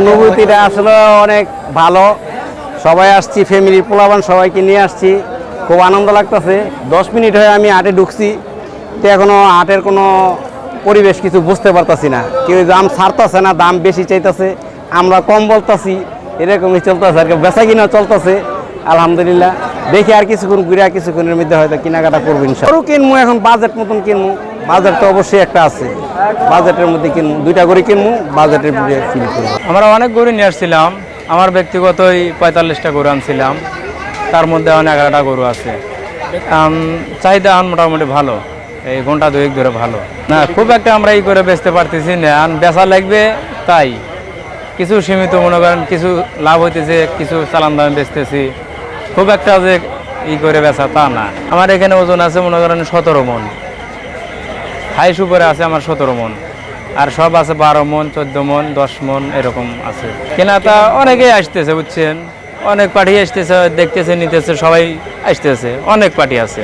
অনুভূতিটা আসলে অনেক ভালো। সবাই আসছি ফ্যামিলি পোলাবান, সবাইকে নিয়ে আসছি। খুব আনন্দ লাগতেছে। দশ মিনিট হয়ে আমি হাটে ঢুকছি। তো এখনও হাটের কোনো পরিবেশ কিছু বুঝতে পারতাছি না। কেউ দাম ছাড়তেছে না, দাম বেশি চাইতেছে। আমরা কম বলতাছি। এরকমই চলতেছে আর কি। বেচা কিনা চলতেছে। আলহামদুলিল্লাহ। দেখি আর কিছুক্ষণ ঘুরে আর কিছুক্ষণের মধ্যে হয়তো কেনাকাটা করব ইনশাল্লাহ। কিনবো এখন বাজেট মতন কিনবো বাজেট তো অবশ্যই একটা আছে। বাজেটের মধ্যে কিনবো দুইটা করে কিনবো বাজেটের মধ্যে ফিল আমরা অনেক গরু নিয়ে আসছিলাম। আমার ব্যক্তিগতই পঁয়তাল্লিশটা গরু আনছিলাম। তার মধ্যে অনেক এগারোটা গরু আছে। চাহিদা এখন মোটামুটি ভালো। এই ঘণ্টা দুয়েক ধরে ভালো। না, খুব একটা আমরা ই করে বেচতে পারতেছি না। আন বেচা লাগবে তাই। কিছু সীমিত মনে করেন, কিছু লাভ হইতেছে, কিছু চালান দামে বেচতেছি। খুব একটা যে ই করে বেচা তা না। আমার এখানে ওজন আছে মনে করেন সতেরো মন। হাইস উপরে আছে আমার সতেরো মন। আর সব আছে বারো মন, চোদ্দ মন, দশ মন এরকম আছে। কেনাটা অনেকেই আসতেছে, বুঝছেন? অনেক পার্টি আসতেছে, দেখতেছে, নিতেছে, সবাই আসতেছে। অনেক পার্টি আছে।